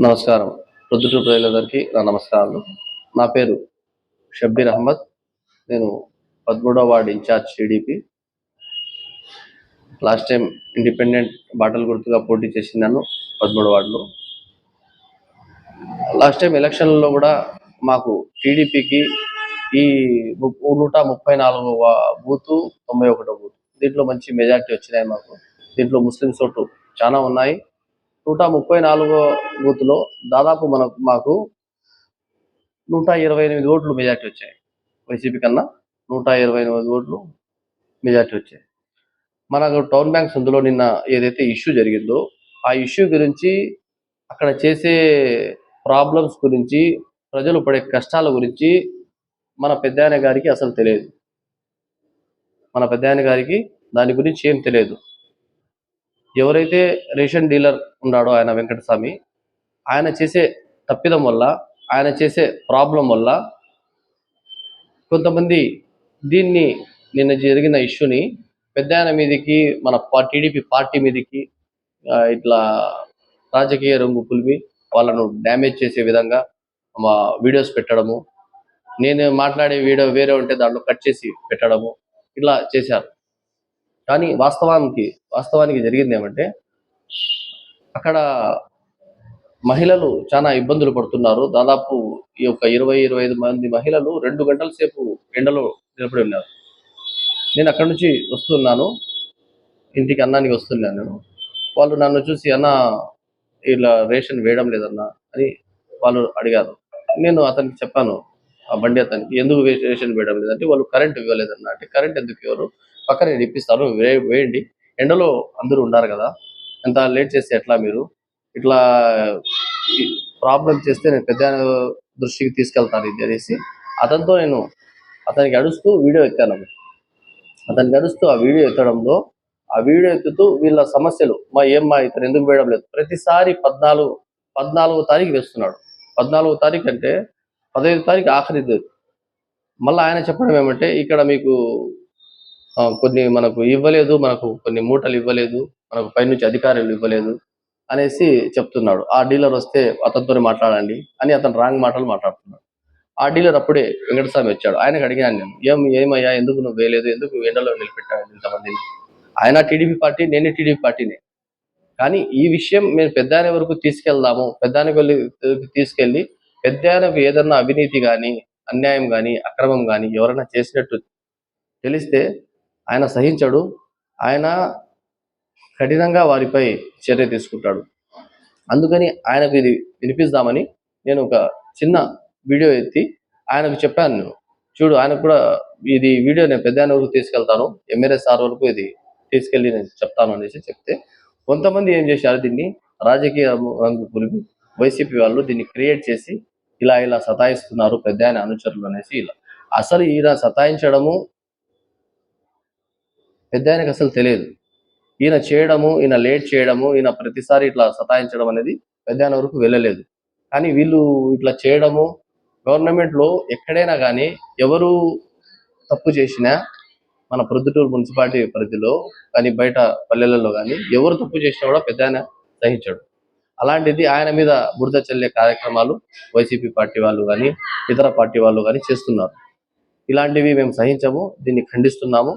నమస్కారం. ప్రొద్దుటూరు ప్రజలందరికీ నా నమస్కారాలు. నా పేరు షబ్బీర్ అహ్మద్. నేను పదమూడవ ward incharge TDP. Last time independent bottle గుర్తుగా పోటీ చేసినాను పదమూడవ వార్డులో. లాస్ట్ టైం ఎలక్షన్లో కూడా మాకు టీడీపీకి ఈ నూట ముప్పై నాలుగు బూతు తొంభై ఒకటో బూత్. దీంట్లో మంచి మెజార్టీ వచ్చినాయి మాకు. దీంట్లో ముస్లిం ఓటు చాలా ఉన్నాయి. నూట ముప్పై నాలుగో బూత్లో దాదాపు మనకు మాకు నూట ఇరవై ఎనిమిది ఓట్లు మెజార్టీ వచ్చాయి. వైసీపీ కన్నా నూట ఇరవై ఎనిమిది ఓట్లు మెజార్టీ వచ్చాయి. మనకు టౌన్ బ్యాంక్ సందులో నిన్న ఏదైతే ఇష్యూ జరిగిందో ఆ ఇష్యూ గురించి అక్కడ చేసే ప్రాబ్లమ్స్ గురించి ప్రజలు పడే కష్టాల గురించి మన పెద్దాయన గారికి అసలు తెలియదు. మన పెద్దాయన గారికి దాని గురించి ఏం తెలియదు. ఎవరైతే రేషన్ డీలర్ ఉన్నాడో ఆయన వెంకటస్వామి ఆయన చేసే తప్పిదం వల్ల ఆయన చేసే ప్రాబ్లం వల్ల కొంతమంది దీన్ని నిన్న జరిగిన ఇష్యూని పెద్ద ఆయన మీదకి మన టీడీపీ పార్టీ మీదకి ఇట్లా రాజకీయ రంగు పులిమి వాళ్ళను డ్యామేజ్ చేసే విధంగా మా వీడియోస్ పెట్టడము నేను మాట్లాడే వీడియో వేరే ఉంటే దాంట్లో కట్ చేసి పెట్టడము ఇట్లా చేశారు. కానీ వాస్తవానికి వాస్తవానికి జరిగింది ఏమంటే అక్కడ మహిళలు చాలా ఇబ్బందులు పడుతున్నారు. దాదాపు ఈ యొక్క ఇరవై ఇరవై ఐదు మంది మహిళలు రెండు గంటల సేపు ఎండలో నిలబడి ఉన్నారు. నేను అక్కడి నుంచి వస్తున్నాను. ఇంటికి అన్నానికి వస్తున్నాను నేను. వాళ్ళు నన్ను చూసి అన్న ఇలా రేషన్ వేయడం లేదన్నా అని వాళ్ళు అడిగారు. నేను అతనికి చెప్పాను ఆ బండి అతనికి ఎందుకు రేషన్ వేయడం లేదంటే వాళ్ళు కరెంట్ ఇవ్వలేదన్న అంటే కరెంట్ ఎందుకు ఇవ్వరు? పక్కనే నేను ఇప్పిస్తాను వే- వేయండి. ఎండలో అందరూ ఉన్నారు కదా. ఎంత లేట్ చేస్తే ఎట్లా మీరు? ఇట్లా ప్రాబ్లం చేస్తే నేను పెద్ద దృష్టికి తీసుకెళ్తాను ఇది అనేసి అతనితో నేను అతనికి అడుస్తూ వీడియో ఎత్తాను అతనికి అడుస్తూ ఆ వీడియో ఎత్తడంలో ఆ వీడియో ఎత్తుతూ వీళ్ళ సమస్యలు మా ఏమ్మా ఇతను ఎందుకు వేయడం లేదు? ప్రతిసారి పద్నాలుగు పద్నాలుగో తారీఖు వేస్తున్నాడు. పద్నాలుగో తారీఖు అంటే పదహైదు తారీఖు ఆఖరి మళ్ళీ ఆయన చెప్పడం ఏమంటే ఇక్కడ మీకు కొన్ని మనకు ఇవ్వలేదు మనకు కొన్ని మూటలు ఇవ్వలేదు మనకు పైనుంచి అధికారులు ఇవ్వలేదు అనేసి చెప్తున్నాడు. ఆ డీలర్ వస్తే అతనితో మాట్లాడండి అని అతను రాంగ్ మాటలు మాట్లాడుతున్నాడు. ఆ డీలర్ అప్పుడే వెంకటస్వామి వచ్చాడు. ఆయనకు అడిగాను నేను ఏం ఏమయ్యా ఎందుకు నువ్వు వేయలేదు ఎందుకు ఎండలో నిలబెట్టావు ఇంతమందిని ఆయన టీడీపీ పార్టీ నేనే టీడీపీ పార్టీనే. కానీ ఈ విషయం మేము పెద్ద ఆయన వరకు తీసుకెళ్దాము పెద్ద ఆయనకు వెళ్ళి తీసుకెళ్ళి పెద్ద ఆయనకు ఏదన్నా అవినీతి కానీ అన్యాయం కానీ అక్రమం కానీ ఎవరైనా చేసినట్టు తెలిస్తే ఆయన సహించడు. ఆయన కఠినంగా వారిపై చర్య తీసుకుంటాడు. అందుకని ఆయనకు ఇది వినిపిస్తామని నేను ఒక చిన్న వీడియో ఎత్తి ఆయనకు చెప్పాను నేను. చూడు ఆయనకు కూడా ఇది వీడియో నేను పెద్ద వరకు తీసుకెళ్తాను. ఎమ్మెల్యే సార్ వరకు ఇది తీసుకెళ్ళి నేను చెప్తాను అనేసి చెప్తే కొంతమంది ఏం చేశారు? దీన్ని రాజకీయ రంగు పులిపి వైసీపీ వాళ్ళు దీన్ని క్రియేట్ చేసి ఇలా ఇలా సతాయిస్తున్నారు పెద్ద ఆయన అనుచరులు అనేసి ఇలా. అసలు ఈయన సతాయించడము పెద్ద ఆయనకు అసలు తెలియదు. ఈయన చేయడము ఈయన లేట్ చేయడము ఈయన ప్రతిసారి ఇట్లా సతాయించడం అనేది పెద్ద ఆయన వరకు వెళ్ళలేదు. కానీ వీళ్ళు ఇట్లా చేయడము గవర్నమెంట్లో ఎక్కడైనా కానీ ఎవరు తప్పు చేసినా మన ప్రొద్దుటూరు మున్సిపాలిటీ పరిధిలో కానీ బయట పల్లెలలో కానీ ఎవరు తప్పు చేసినా కూడా పెద్ద ఆయన సహించాడు. అలాంటిది ఆయన మీద బురద చల్లే కార్యక్రమాలు వైసీపీ పార్టీ వాళ్ళు కానీ ఇతర పార్టీ వాళ్ళు కానీ చేస్తున్నారు. ఇలాంటివి మేము సహించము దీన్ని ఖండిస్తున్నాము.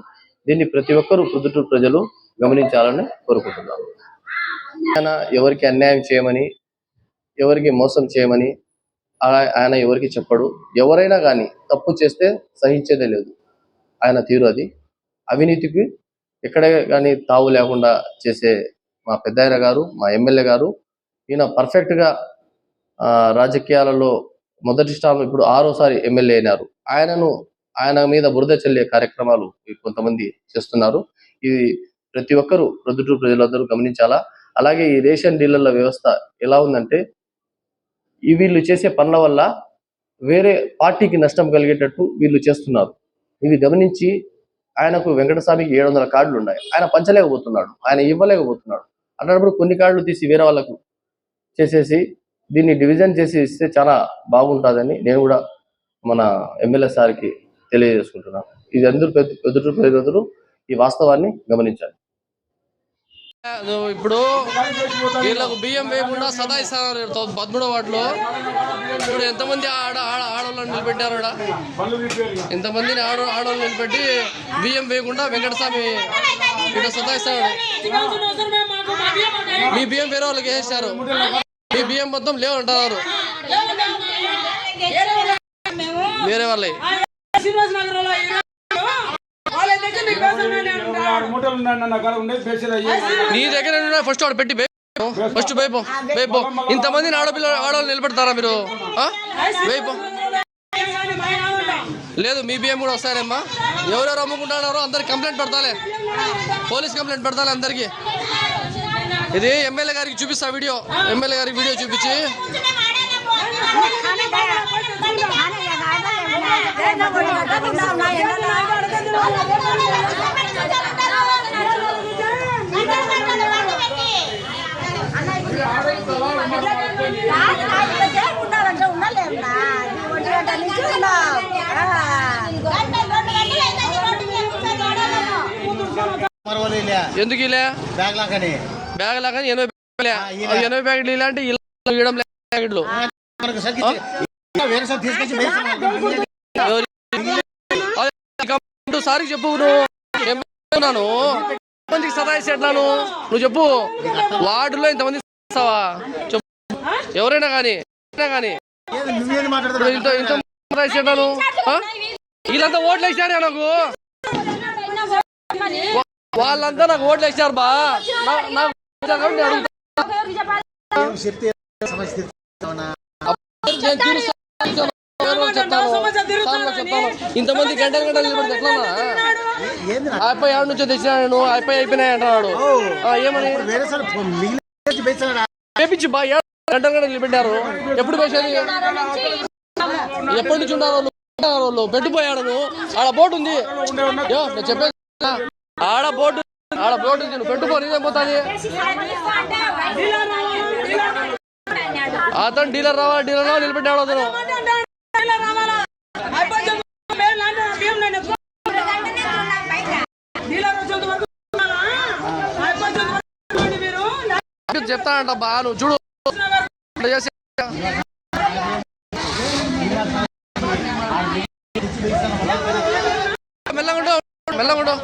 దీన్ని ప్రతి ఒక్కరూ ప్రొద్దుటూరు ప్రజలు గమనించాలని కోరుకుంటున్నాను ఆయన ఎవరికి అన్యాయం చేయమని ఎవరికి మోసం చేయమని ఆ- ఆయన ఎవరికి చెప్పడు. ఎవరైనా కానీ తప్పు చేస్తే సహించేదే లేదు. ఆయన తీరు అది. అవినీతికి ఎక్కడ కానీ తావు లేకుండా చేసే మా పెద్దాయన గారు మా ఎమ్మెల్యే గారు ఈయన పర్ఫెక్ట్గా రాజకీయాలలో మొదటి స్థానం ఇప్పుడు ఆరోసారి ఎమ్మెల్యే అయినారు. ఆయనను ఆయన మీద బురద చల్లే కార్యక్రమాలు కొంతమంది చేస్తున్నారు. ఇది ప్రతి ఒక్కరూ ప్రొద్దుటూరు ప్రజలందరూ గమనించాలా? అలాగే ఈ రేషన్ డీలర్ల వ్యవస్థ ఎలా ఉందంటే వీళ్ళు చేసే పనుల వల్ల వేరే పార్టీకి నష్టం కలిగేటట్టు వీళ్ళు చేస్తున్నారు. ఇవి గమనించి ఆయనకు వెంకటస్వామికి ఏడు వందల కార్డులు ఉన్నాయి. ఆయన పంచలేకపోతున్నాడు. ఆయన ఇవ్వలేకపోతున్నాడు. అన్నప్పుడు కొన్ని కార్డులు తీసి వేరే వాళ్ళకు చేసేసి దీన్ని డివిజన్ చేసి ఇస్తే చాలా బాగుంటుందని నేను కూడా మన ఎమ్మెల్యే సార్కి తెలియజేసుకుంటున్నాను ఇది అందరూ పెద్దటూరు ప్రజలందరూ ఈ వాస్తవాన్ని గమనించాలి. ఇప్పుడు వీళ్ళకు బియ్యం వేయకుండా సదాయిస్తున్నారు తో- పదమూడో వాటిలో ఇప్పుడు ఎంతమంది ఆడ ఆడ ఆడవాళ్ళని నిలబెట్టారు ఆడ? ఇంతమందిని ఆడ ఆడవాళ్ళు నిలబెట్టి బియ్యం వేయకుండా వెంకటస్వామి ఇక్కడ సతాయిస్తాడు మీ బియ్యం వేరే వాళ్ళకి వేసేసారు మీ బియ్యం మొత్తం లేవు అంటున్నారు. వేరే వాళ్ళే. శ్రీనివాస నగరంలో వాళ్ళ దగ్గర ఆరు మూటలు ఉన్నాయి నా అయ్యి దగ్గర ఫస్ట్ వాడు పెట్టి ఫస్ట్ వేపో వేపో ఇంతమందిని ఆడపిల్ల ఆడవాళ్ళు నిలబెడతారా మీరు? వేపో లేదు మీ బియ్యం కూడా వస్తాయమ్మా ఎవరెవరు అమ్ముకుంటున్నారో అందరికి కంప్లైంట్ పెడతాలే పోలీస్ కంప్లైంట్ పెడతాలే అందరికి ఇది ఎమ్మెల్యే గారికి చూపిస్తా వీడియో ఎమ్మెల్యే గారికి వీడియో చూపించి ఉండాలంటే ఉండలేమునా ఒంటి గంట నుంచి ఉన్నాం ఎందుకు ఇలా బ్యాగ్ లాకని బ్యాగ్ లాగా ఎనభై ఎనభై బ్యాగులు ఇలాంటి ఇలా ప్యాకెట్లు. తీసుకొచ్చి సారికి చెప్పు నువ్వు మందికి సతాయిస్తే ఎట్లాను నువ్వు చెప్పు వార్డులో ఇంతమంది ఇస్తావా చెప్పు ఎవరైనా కానీ కానీ ఏది నువ్వేది ఇప్పుడు మాట్లాడుతున్నావు ఇంత ఇంత సతాయిస్తే ఎట్లాను ఆ? వీళ్ళంతా ఓట్లు వేసారే నాకు వాళ్ళంతా నాకు ఓట్లు వేసారు బా నాకు చెప్తాను. ఇంతమంది గంటలు గంటలు నిలబడితే ఎట్లా అబ్బాయి ఆడ నుంచో తెచ్చినా నేను ఆ అబ్బాయి అయిపోయినాయి అంటున్నాడు. ఆ, ఏమని? వేపించి బా గంటలు గంటలు నిలబెట్టారు ఎప్పుడు వేసేది ఎప్పటి నుంచి ఉన్నారు వాళ్ళు? వాళ్ళు. పెట్టుపోయాడు నువ్వు. ఆడ బోర్డు ఉంది. నేను చెప్పేది. ఆడ బోర్డు ఆడ బోర్డు ఉంది. నువ్వు పెట్టుకో నీదేం పోతుంది? అతను డీలర్ రావా డీలర్ రావా నిలబెట్టాడు అతను. చెప్తానంట బా నువ్వు చూడు. ఇట్లా చేసి మెల్లగుండు మెల్లగుండు